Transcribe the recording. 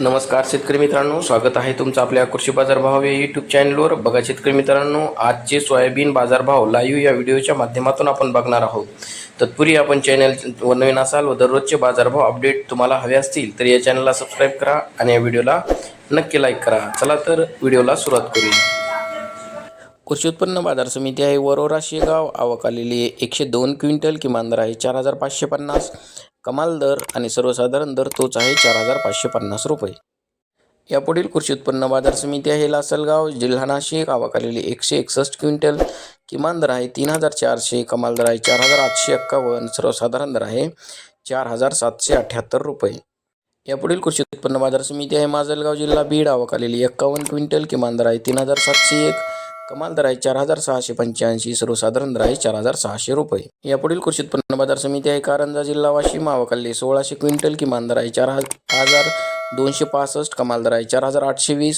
नमस्कार शेतकरी मित्रांनो स्वागत आहे तुमचं आपल्या कृषी बाजारभाव या यूट्यूब चॅनलवर बघा शेतकरी मित्रांनो आजचे सोयाबीन बाजारभाव लाईव्ह या व्हिडिओच्या माध्यमातून आपण बघणार आहोत. तत्पूर्वी आपण चॅनल व नवीन असाल व दररोजचे बाजारभाव अपडेट तुम्हाला हवे असतील तर या चॅनलला सबस्क्राईब करा आणि या व्हिडिओला नक्की लाईक करा. चला तर व्हिडिओला सुरुवात करूया. कृषी उत्पन्न बाजार समिती आहे वरोरा शेगाव आवक आलेली आहे एकशे दोन क्विंटल किमान दर आहे चार हजार पाचशे पन्नास. कमाल दर आणि सर्वसाधारण दर तोच आहे चार हजार पाचशे पन्नास रुपये. यापुढील कृषी उत्पन्न बाजार समिती आहे लासलगाव जिल्हा नाशिक आवक एकशे एकसष्ट क्विंटल. किमान दर आहे तीन हजार चारशे कमाल दर आहे चार हजार आठशे एक्कावन्न सर्वसाधारण दर आहे चार हजार सातशे अठ्ठ्याहत्तर रुपये. यापुढील कृषी उत्पन्न बाजार समिती आहे माजलगाव जिल्हा बीड आवक एक्कावन्न क्विंटल किमान दर आहे तीन हजार सातशे एक. कमाल दर आहे चार हजार सहाशे पंच्याऐंशी सर्वसाधारण दर आहे चार हजार सहाशे रुपये. यापुढील कृषी उत्पन्न बाजार समिती आहे कारंजा जिल्हा वाशिम आवक सोळाशे क्विंटल किमान दर आहे चार हजार दोनशे पासष्ट कमाल दर आहे चार हजार आठशे वीस